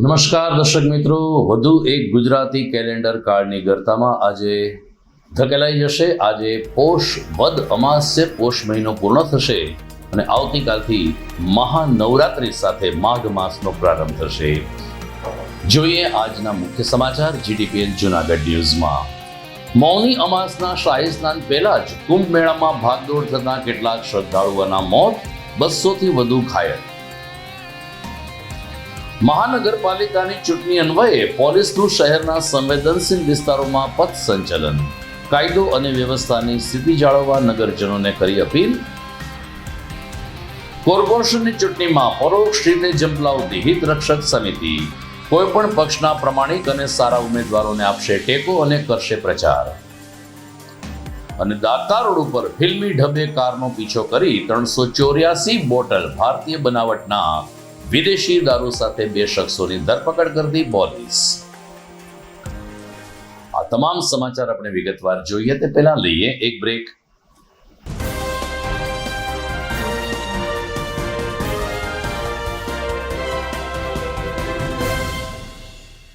નમસ્કાર દર્શક મિત્રો, વધુ એક ગુજરાતી કેલેન્ડર કાળની ગરતામાં આજે ધકેલાઈ જશે. આજે પોષ વદ અમાસ્ય પોષ મહિનો પૂર્ણ થશે અને આવતીકાલથી મહાનવરાત્રિ સાથે માઘ માસનો પ્રારંભ થશે. જોઈએ આજના મુખ્ય સમાચાર જીડીપીએલ જુનાગઢ ન્યૂઝમાં. મૌની અમાસના શાહી સ્નાન પહેલા જ કુંભ મેળામાં ભાગદોડ થતા કેટલાક શ્રદ્ધાળુઓના મોત, બસોથી વધુ ઘાયલ. મહાનગરપાલિકાની ચૂંટણી અન્વયે પોલીસનું શહેરના સંવેદનશીલ વિસ્તારોમાં પથ સંચલન, કાયદો અને વ્યવસ્થાની સ્થિતિ જાળવવા નગરજનોને કરી અપીલ. કોર્પોરેશનની ચૂંટણીમાં પરોક્ષ રીતે ઝંપલાવતી હિત રક્ષક સમિતિ કોઈપણ પક્ષના પ્રમાણિક અને સારા ઉમેદવારોને આપશે ટેકો અને કરશે પ્રચાર. અને દાતા રોડ ઉપર ફિલ્મી ઢબે કારનો પીછો કરી ત્રણસો ચોર્યાસી બોટલ ભારતીય બનાવટના વિદેશી દારૂ સાથે બે શખ્સોની ધરપકડ કરતી પોલીસ. આ તમામ સમાચાર આપણે વિગતવાર જોઈએ તે પહેલા લઈએ એક બ્રેક.